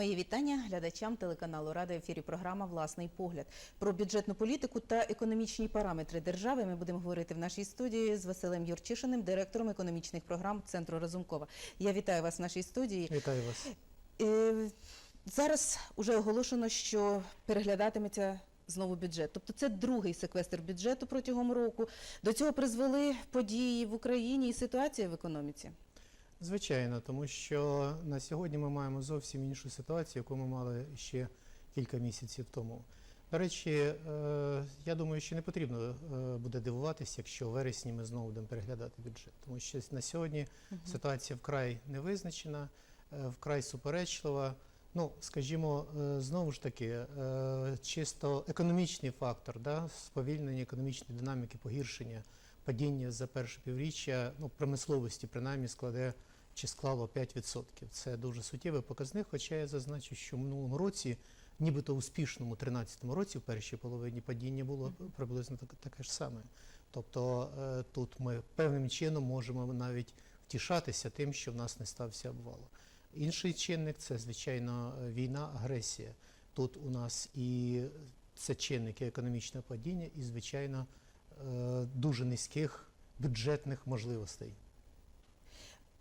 Мої вітання глядачам телеканалу Рада ефірі. Програма Власний погляд про бюджетну політику та економічні параметри держави. Ми будемо говорити в нашій студії з Василем Юрчишиним, директором економічних програм Центру Разумкова. Я вітаю вас в нашій студії. Вітаю вас. Е, Зараз уже оголошено, що переглядатиметься знову бюджет. Тобто це другий секвестр бюджету протягом року. До цього призвели події в Україні і ситуація в економіці. Звичайно, тому що на сьогодні ми маємо зовсім іншу ситуацію, яку ми мали ще кілька місяців тому. До речі, е, я думаю, що не потрібно е, буде дивуватися, якщо в вересні ми знову будемо переглядати бюджет, тому що на сьогодні ситуація вкрай невизначена, е, вкрай суперечлива. Ну, скажімо, знову ж таки, чисто економічний фактор, да, сповільнення економічної динаміки, погіршення, падіння за перше півріччя, ну, промисловості принаймні складе чи склало 5%. Це дуже суттєвий показник, хоча я зазначу, що в минулому році, нібито успішному 13-му році, в першій половині падіння було приблизно таке ж саме. Тобто е, тут ми певним чином можемо навіть втішатися тим, що в нас не стався обвал. Інший чинник це, звичайно, війна, агресія. Тут у нас і це чинники економічного падіння, і, звичайно, е, дуже низьких бюджетних можливостей.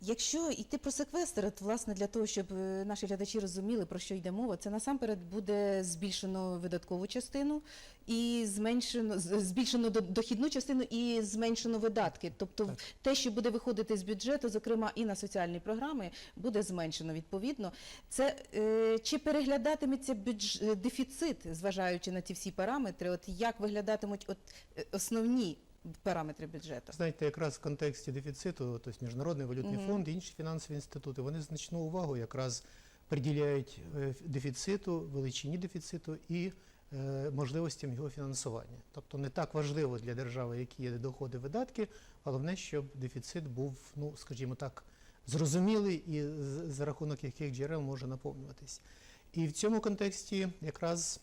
Якщо йти про секвестр, от, власне, для того, щоб е, наші глядачі розуміли, про що йде мова, це насамперед буде збільшено видаткову частину і зменшено збільшено до- дохідну частину і зменшено видатки. Тобто Так. те, що буде виходити з бюджету, зокрема і на соціальні програми, буде зменшено відповідно. Це е, чи переглядатиметься бюдж... е, дефіцит, зважаючи на ті всі параметри? От як виглядатимуть от основні параметри бюджету? Знаєте, якраз в контексті дефіциту, тобто Міжнародний валютний Мгм. фонд і інші фінансові інститути, вони значну увагу якраз приділяють е, дефіциту, величині дефіциту і е, можливостям його фінансування. Тобто не так важливо для держави, які є доходи, видатки, головне, щоб дефіцит був, ну скажімо так, зрозумілий і за рахунок яких джерел може наповнюватись. І в цьому контексті якраз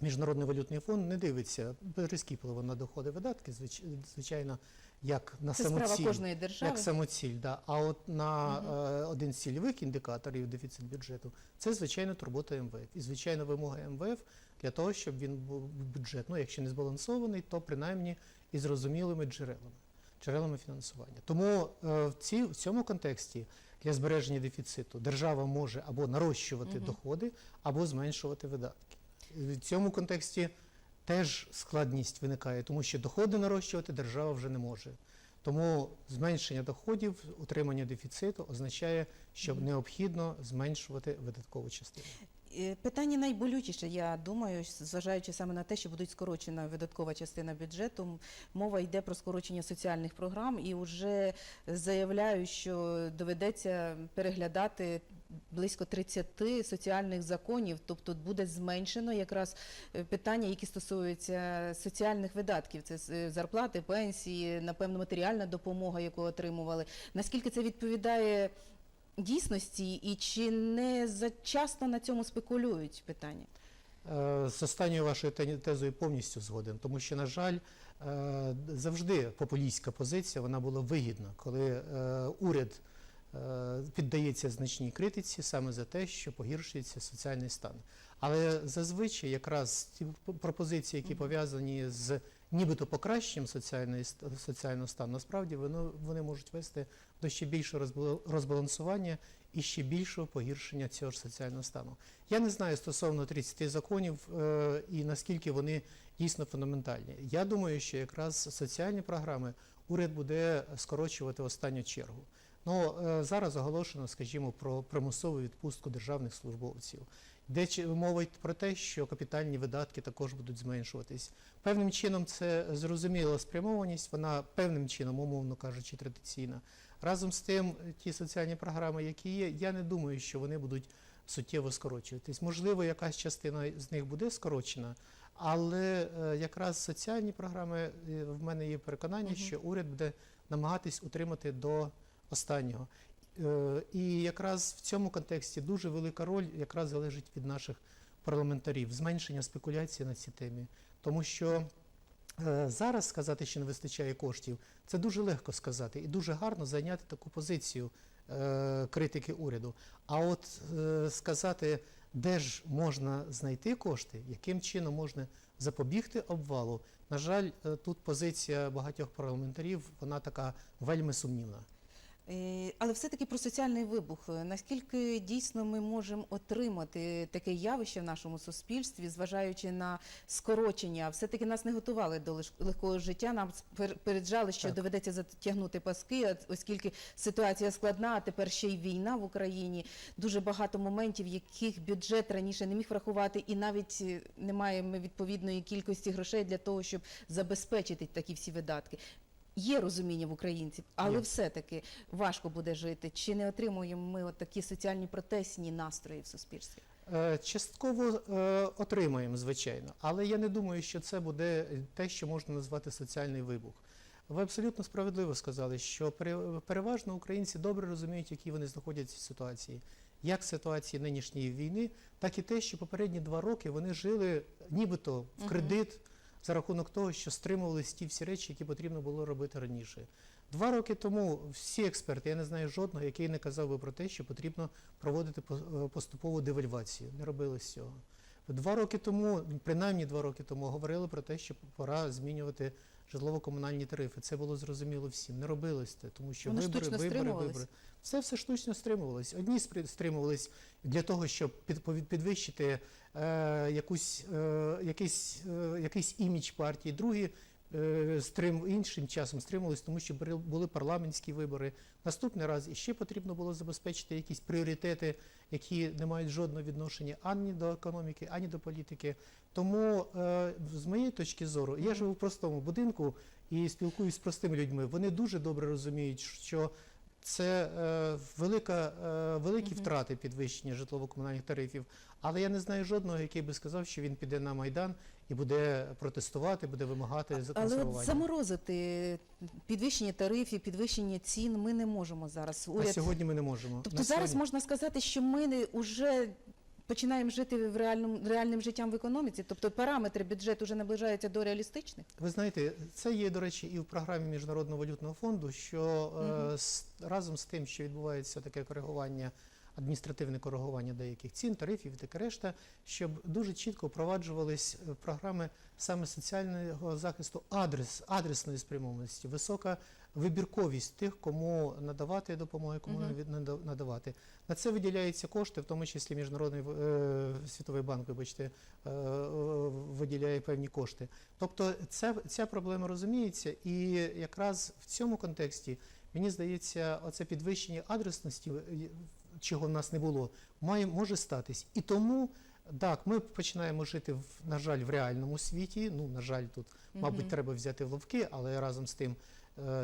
Міжнародний валютний фонд не дивиться прискіпливо на доходи видатки, звич- звичайно, як на Це самоціль. кожної держави. Як самоціль, да. А от на е, один з цільових індикаторів дефіцит бюджету це звичайно турбота МВФ. І звичайно вимога МВФ для того, щоб він був бюджет, ну якщо не збалансований, то принаймні і зрозумілими джерелами, джерелами фінансування. Тому е, в, ці, в цьому контексті для збереження дефіциту держава може або нарощувати Мгм. доходи, або зменшувати видатки. В цьому контексті теж складність виникає, тому що доходи нарощувати держава вже не може. Тому зменшення доходів, утримання дефіциту означає, що необхідно зменшувати видаткову частину. Е, Питання найболючіше, я думаю, зважаючи саме на те, що буде скорочена видаткова частина бюджету. Мова йде про скорочення соціальних програм, і вже заявляю, що доведеться переглядати близько 30 соціальних законів, тобто буде зменшено якраз е, питання, які стосуються соціальних видатків. Це е, зарплати, пенсії, напевно, матеріальна допомога, яку отримували. Наскільки це відповідає дійсності, і чи не зачасто на цьому спекулюють питання? Е, З останньою вашою те- тезою повністю згоден, тому що, на жаль, завжди популістська позиція вона була вигідна, коли уряд піддається значній критиці саме за те, що погіршується соціальний стан. Але зазвичай якраз ті пропозиції, які пов'язані з нібито покращенням соціального стану, насправді вони, вони можуть вести до ще більшого розбал- розбалансування і ще більшого погіршення цього ж соціального стану. Я не знаю стосовно 30 законів е, і наскільки вони дійсно фундаментальні. Я думаю, що якраз соціальні програми уряд буде скорочувати в останню чергу. Ну е, зараз оголошено, скажімо, про примусову відпустку державних службовців. Де мова про те, що капітальні видатки також будуть зменшуватись. Певним чином це зрозуміла спрямованість, вона певним чином, умовно кажучи, традиційна. Разом з тим, ті соціальні програми, які є, я не думаю, що вони будуть суттєво скорочуватись. Можливо, якась частина з них буде скорочена, але е, якраз соціальні програми е, в мене є переконання, Мгм. що уряд буде намагатись утримати до останнього. Е, І якраз в цьому контексті дуже велика роль якраз залежить від наших парламентарів, зменшення спекуляції на цій темі. Тому що е, зараз сказати, що не вистачає коштів, це дуже легко сказати і дуже гарно зайняти таку позицію е, критики уряду. А от сказати де ж можна знайти кошти, яким чином можна запобігти обвалу. На жаль, тут позиція багатьох парламентарів вона така вельми сумнівна. Е, Але все-таки про соціальний вибух. Наскільки дійсно ми можемо отримати таке явище в нашому суспільстві, зважаючи на скорочення? Все-таки нас не готували до легкого життя. Нам переджали, що Так. доведеться затягнути паски, оскільки ситуація складна, а тепер ще й війна в Україні. Дуже багато моментів, яких бюджет раніше не міг врахувати, і навіть е, не маємо відповідної кількості грошей для того, щоб забезпечити такі всі видатки. Є розуміння в українців, але Є. все-таки важко буде жити. Чи не отримуємо ми от такі соціальні протестні настрої в суспільстві? Е, Частково е, отримаємо, звичайно, але я не думаю, що це буде те, що можна назвати соціальний вибух. Ви абсолютно справедливо сказали, що пере- переважно українці добре розуміють, які вони знаходяться в ситуації, як ситуації нинішньої війни, так і те, що попередні два роки вони жили нібито в кредит за рахунок того, що стримувалися ті всі речі, які потрібно було робити раніше. Два роки тому всі експерти, я не знаю жодного, який не казав би про те, що потрібно проводити е, поступову девальвацію. Не робили з цього. Два роки тому, принаймні два роки тому, говорили про те, що пора змінювати житлово-комунальні тарифи. Це було зрозуміло всім. Не робилось це, тому що Вони вибори, вибори, вибори. Це все штучно стримувалось. Одні стримувались для того, щоб під, підвищити якусь, е, якийсь, е, якийсь імідж партії, другі е, стрим, іншим часом стримувались, тому що були парламентські вибори. Наступний раз іще потрібно було забезпечити якісь пріоритети, які не мають жодного відношення ані до економіки, ані до політики. Тому, е, з моєї точки зору, я живу в простому будинку і спілкуюсь з простими людьми. Вони дуже добре розуміють, що це е, велика, е, великі втрати підвищення житлово-комунальних тарифів. Але я не знаю жодного, який би сказав, що він піде на майдан і буде протестувати, буде вимагати Але от законсервування. заморозити підвищення тарифів, підвищення цін ми не можемо зараз. На Уряд сьогодні ми не можемо. Тобто На зараз сьогодні- можна сказати, що ми не вже починаємо жити в реальному реальним життям в економіці, тобто параметри бюджету вже наближаються до реалістичних. Ви знаєте, це є, до речі, і в програмі Міжнародного валютного фонду, що е, з, разом з тим, що відбувається таке коригування, адміністративне коригування деяких цін, тарифів і таке решта, щоб дуже чітко впроваджувались е, програми саме соціального захисту адрес, адресної спрямованості, висока вибірковість тих, кому надавати допомогу, кому не не надавати. На це виділяються кошти, в тому числі Міжнародний е, світовий банк, вибачте, е, виділяє певні кошти. Тобто ця, ця проблема розуміється, і якраз в цьому контексті мені здається, оце підвищення адресності, е, чого в нас не було, має може статись. І тому так, ми починаємо жити на жаль в реальному світі. Ну на жаль, тут мабуть треба взяти в ловки, але разом з тим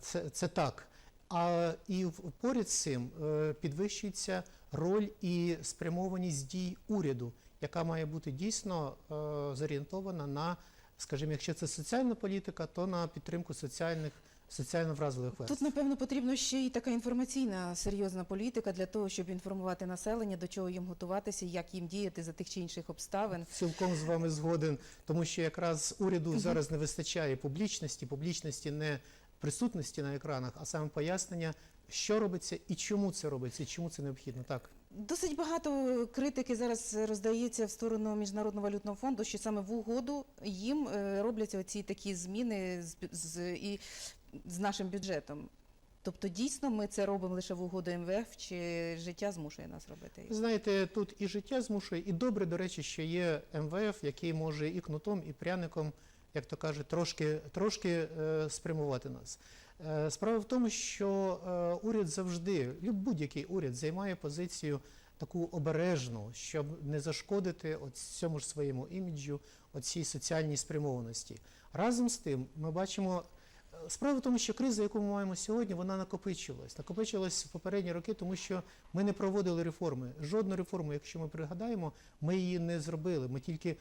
це, це так. А і поряд з цим е, підвищується роль і спрямованість дій уряду, яка має бути дійсно е, зорієнтована на, скажімо, якщо це соціальна політика, то на підтримку соціальних соціально вразливих верств. Тут, напевно, потрібно ще й така інформаційна серйозна політика для того, щоб інформувати населення, до чого їм готуватися, як їм діяти за тих чи інших обставин. Цілком з вами згоден, тому що якраз уряду зараз не вистачає публічності, публічності не присутності на екранах, а саме пояснення, що робиться і чому це робиться, і чому це необхідно. Так. Досить багато критики зараз роздається в сторону міжнародного валютного фонду, що саме в угоду їм е, робляться оці такі зміни з, з і з нашим бюджетом. Тобто, дійсно, ми це робимо лише в угоду МВФ, чи життя змушує нас робити? Знаєте, тут і життя змушує, і добре, до речі, що є МВФ, який може і кнутом, і пряником, як то кажуть, трошки, трошки е, спрямувати нас. Е, справа в тому, що е, уряд завжди, будь-який уряд займає позицію таку обережну, щоб не зашкодити от цьому ж своєму іміджу, оцій соціальній спрямованості. Разом з тим, ми бачимо. Справа в тому, що криза, яку ми маємо сьогодні, вона накопичилась. Накопичилась в попередні роки, тому що ми не проводили реформи. Жодну реформу, якщо ми пригадаємо, ми її не зробили. Ми тільки е,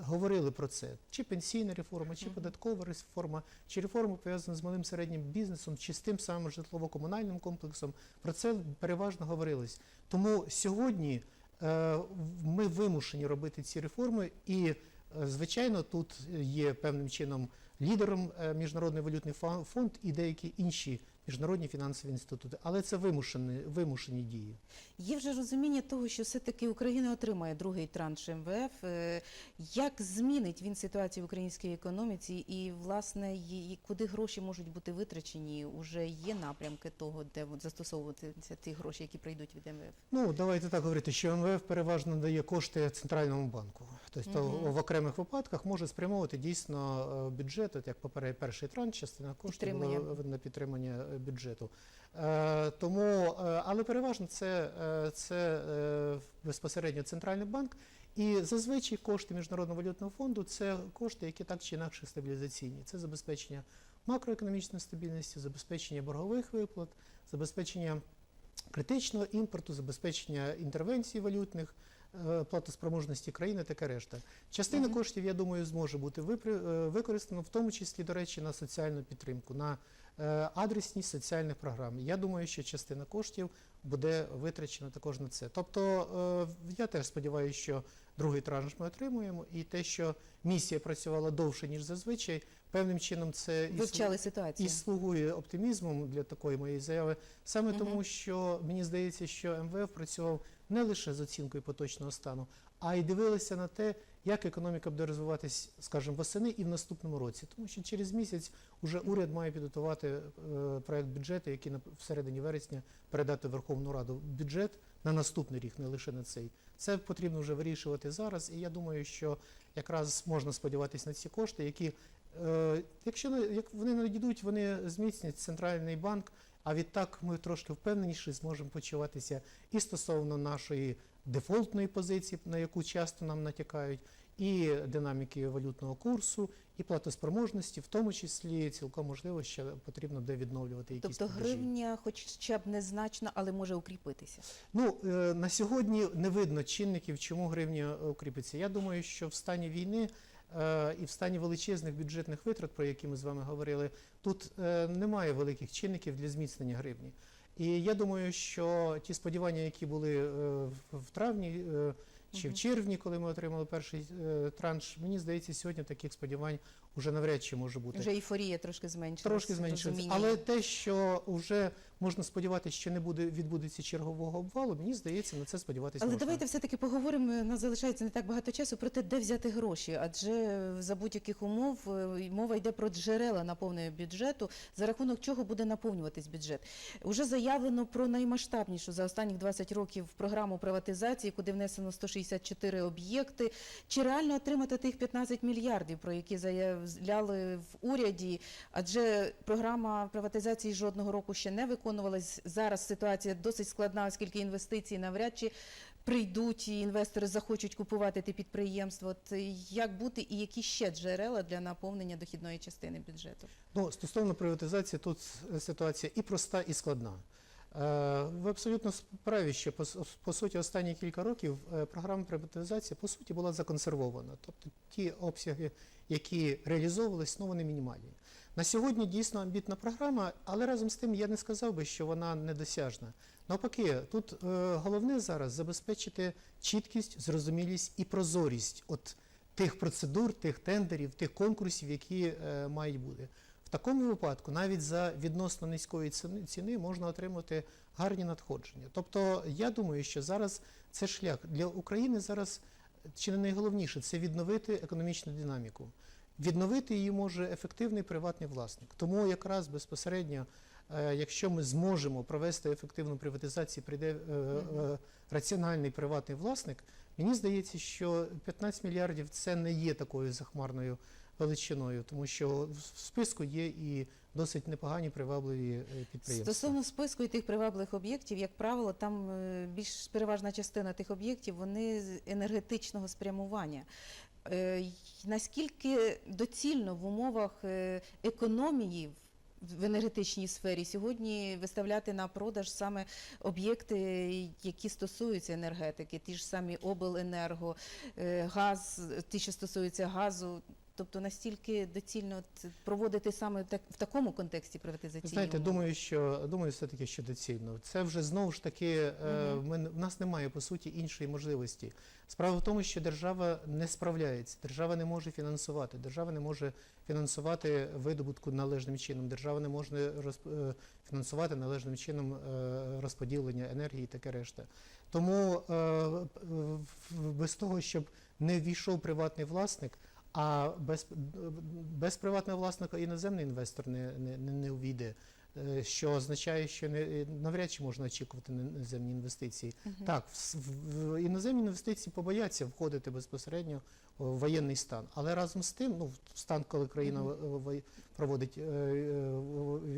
говорили про це. Чи пенсійна реформа, чи податкова реформа, чи реформа пов'язана з малим середнім бізнесом, чи з тим самим житлово-комунальним комплексом. Про це переважно говорилось. Тому сьогодні е, ми вимушені робити ці реформи, і е, звичайно, тут є певним чином лідером е, Міжнародний валютний фонд і деякі інші міжнародні фінансові інститути. Але це вимушені, вимушені дії. Є вже розуміння того, що все-таки Україна отримає другий транш МВФ. Е, Як змінить він ситуацію в українській економіці, і власне куди гроші можуть бути витрачені? Уже є напрямки того, де застосовуватися ті гроші, які прийдуть від МВФ. Ну, давайте так говорити, що МВФ переважно дає кошти центральному банку. Тобто Мгм. в окремих випадках може спрямовувати дійсно е, бюджет, от як попередній перший транш, частина коштів була на підтримання бюджету. Е, тому, е, але переважно це, е, це безпосередньо центральний банк. І зазвичай кошти Міжнародного валютного фонду це кошти, які так чи інакше стабілізаційні. Це забезпечення макроекономічної стабільності, забезпечення боргових виплат, забезпечення критичного імпорту, забезпечення інтервенцій валютних, платоспроможності країни, таке решта. Частина Мгм. коштів, я думаю, зможе бути випри- е, використана, в тому числі, до речі, на соціальну підтримку, на е, адресність соціальних програм. Я думаю, що частина коштів буде витрачена також на це. Тобто е, я теж сподіваюся, що другий транш ми отримуємо, і те, що місія працювала довше, ніж зазвичай, певним чином це і Вивчали і ситуацію. слугує оптимізмом для такої моєї заяви, саме Мгм. тому, що мені здається, що МВФ працював не лише з оцінкою поточного стану, а й дивилися на те, як економіка буде розвиватись, скажімо, восени і в наступному році. Тому що через місяць уже уряд має підготувати е, проект бюджету, який на всередині вересня передати Верховну Раду бюджет на наступний рік, не лише на цей. Це потрібно вже вирішувати зараз, і я думаю, що якраз можна сподіватися на ці кошти, які Е, Якщо як вони надійдуть, вони зміцнять центральний банк. А відтак ми трошки впевненіше зможемо почуватися і стосовно нашої дефолтної позиції, на яку часто нам натякають, і динаміки валютного курсу, і платоспроможності, в тому числі цілком можливо, що потрібно де відновлювати якісь Тобто платежі. гривня, хоча б незначно, але може укріпитися. Ну е, на сьогодні не видно чинників, чому гривня укріпиться. Я думаю, що в стані війни і в стані величезних бюджетних витрат, про які ми з вами говорили, тут е, немає великих чинників для зміцнення гривні. І я думаю, що ті сподівання, які були е, в- травні е, чи в червні, коли ми отримали перший е, транш, мені здається, сьогодні таких сподівань уже навряд чи може бути. Вже ейфорія трошки зменшилася. Трошки зменшується. Але те, що вже можна сподіватися, що не буде відбудеться чергового обвалу, мені здається, на це сподіватися Але можна. давайте все-таки поговоримо. У нас залишається не так багато часу про те, де взяти гроші. Адже за будь-яких умов е, мова йде про джерела наповнення бюджету, за рахунок чого буде наповнюватись бюджет. Уже заявлено про наймасштабнішу за останніх 20 років програму приватизації, куди внесено 164 об'єкти. Чи реально отримати тих 15 мільярдів, про які заявляли в уряді? Адже програма приватизації жодного року ще не виконувалась. Зараз ситуація досить складна, оскільки інвестиції навряд чи прийдуть і інвестори захочуть купувати ті підприємства. От е, як бути і які ще джерела для наповнення дохідної частини бюджету? Ну, стосовно приватизації, тут ситуація і проста, і складна. Е, Ви абсолютно праві, що по, по суті останні кілька років е, програма приватизації по суті була законсервована. Тобто ті обсяги, які реалізовувались, ну вони мінімальні. На сьогодні дійсно амбітна програма, але разом з тим я не сказав би, що вона недосяжна. Навпаки, тут е, головне зараз забезпечити чіткість, зрозумілість і прозорість от тих процедур, тих тендерів, тих конкурсів, які е, мають бути. В такому випадку навіть за відносно низької ціни, ціни можна отримати гарні надходження. Тобто я думаю, що зараз це шлях для України зараз чи не найголовніше це відновити економічну динаміку. Відновити її може ефективний приватний власник. Тому якраз безпосередньо, е, якщо ми зможемо провести ефективну приватизацію, прийде е, е, раціональний приватний власник, мені здається, що 15 мільярдів це не є такою захмарною величиною, тому що в списку є і досить непогані привабливі підприємства. Стосовно списку і тих привабливих об'єктів, як правило, там більш переважна частина тих об'єктів вони з енергетичного спрямування. Е, Наскільки доцільно в умовах е, економії в- в енергетичній сфері сьогодні виставляти на продаж саме об'єкти, які стосуються енергетики, ті ж самі обленерго, е, газ, ті, що стосуються газу. Тобто настільки доцільно проводити саме так в такому контексті приватизаційні Знаєте, думаю, що думаю, все таки що доцільно. Це вже знову ж таки Мгм. ми, в нас немає по суті іншої можливості. Справа в тому, що держава не справляється, держава не може фінансувати, держава не може фінансувати видобутку належним чином, держава не може розп- е, фінансувати належним чином е, розподілення енергії і таке решта. Тому без того, щоб не ввійшов приватний власник. А без, без приватного власника іноземний інвестор не, не, не, увійде, е, що означає, що не, навряд чи можна очікувати на іноземні інвестиції. Мгм. Так, в, в, в іноземні інвестиції побояться входити безпосередньо в воєнний стан. Але разом з тим, ну, в стан, коли країна Мгм. во- во- проводить е, е,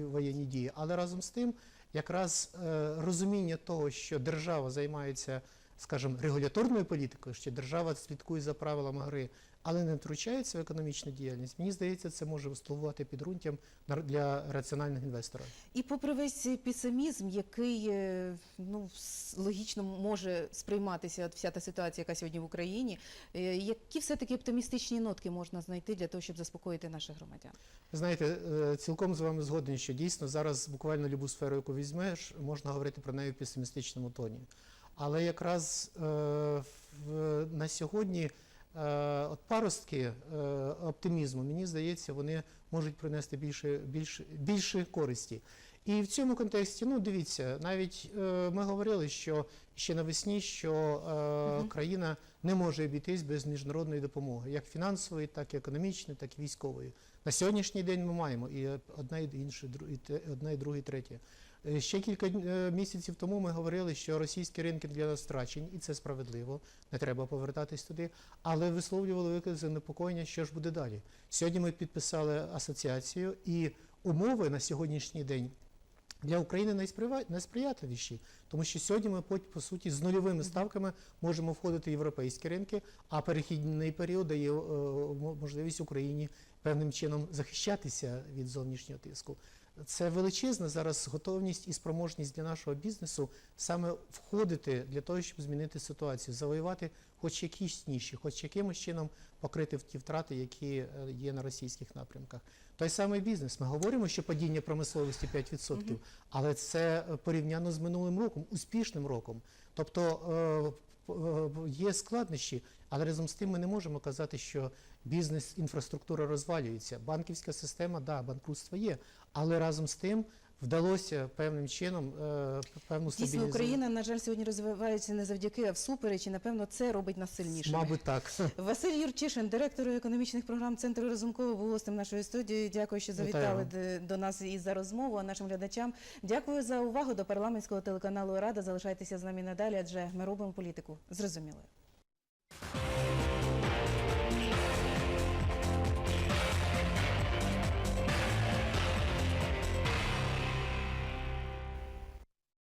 воєнні дії, але разом з тим, якраз е, розуміння того, що держава займається, скажімо, регуляторною політикою, що держава слідкує за правилами гри, але не втручається в економічну діяльність, мені здається, це може слугувати підґрунтям для раціональних інвесторів. І попри весь песимізм, який е, ну логічно може сприйматися от вся та ситуація, яка сьогодні в Україні, е, які все-таки оптимістичні нотки можна знайти для того, щоб заспокоїти наших громадян? Знаєте, е, цілком з вами згоден, що дійсно зараз буквально любу сферу, яку візьмеш, можна говорити про неї в песимістичному тоні. Але якраз е, в, на сьогодні от паростки е, оптимізму, мені здається, вони можуть принести більше, більше, більше користі. І в цьому контексті, ну дивіться, навіть е, ми говорили, що ще навесні, що е, Мгм. країна не може обійтись без міжнародної допомоги, як фінансової, так і економічної, так і військової. На сьогоднішній день ми маємо і одне, і інше, і одне, і друге, і третє. Е, Ще кілька е, місяців тому ми говорили, що російські ринки для нас втрачені, і це справедливо, не треба повертатись туди. Але висловлювали виклик занепокоєння, що ж буде далі. Сьогодні ми підписали асоціацію, і умови на сьогоднішній день для України найсприятливіші, тому що сьогодні ми по, по суті з нульовими ставками можемо входити в європейські ринки, а перехідний період дає е, можливість Україні певним чином захищатися від зовнішнього тиску. Це величезна зараз готовність і спроможність для нашого бізнесу саме входити для того, щоб змінити ситуацію, завоювати хоч якісь ніші, хоч якимось чином покрити ті втрати, які е, є на російських напрямках. Той самий бізнес. Ми говоримо, що падіння промисловості 5%, але це е, порівняно з минулим роком, успішним роком. Тобто е, є складнощі, але разом з тим ми не можемо казати, що бізнес, інфраструктура розвалюється. Банківська система, да, банкрутство є, але разом з тим вдалося певним чином е, певну Дійсно. Україна, на жаль, сьогодні розвивається не завдяки, а всупереч, і напевно це робить нас сильнішими. Мабуть, так. Василь Юрчишин, директор економічних програм Центру Разумкова, був гостем нашої студії. Дякую, що завітали вам. до нас і за розмову. А нашим глядачам дякую за увагу до парламентського телеканалу Рада. Залишайтеся з нами надалі, адже ми робимо політику зрозумілою.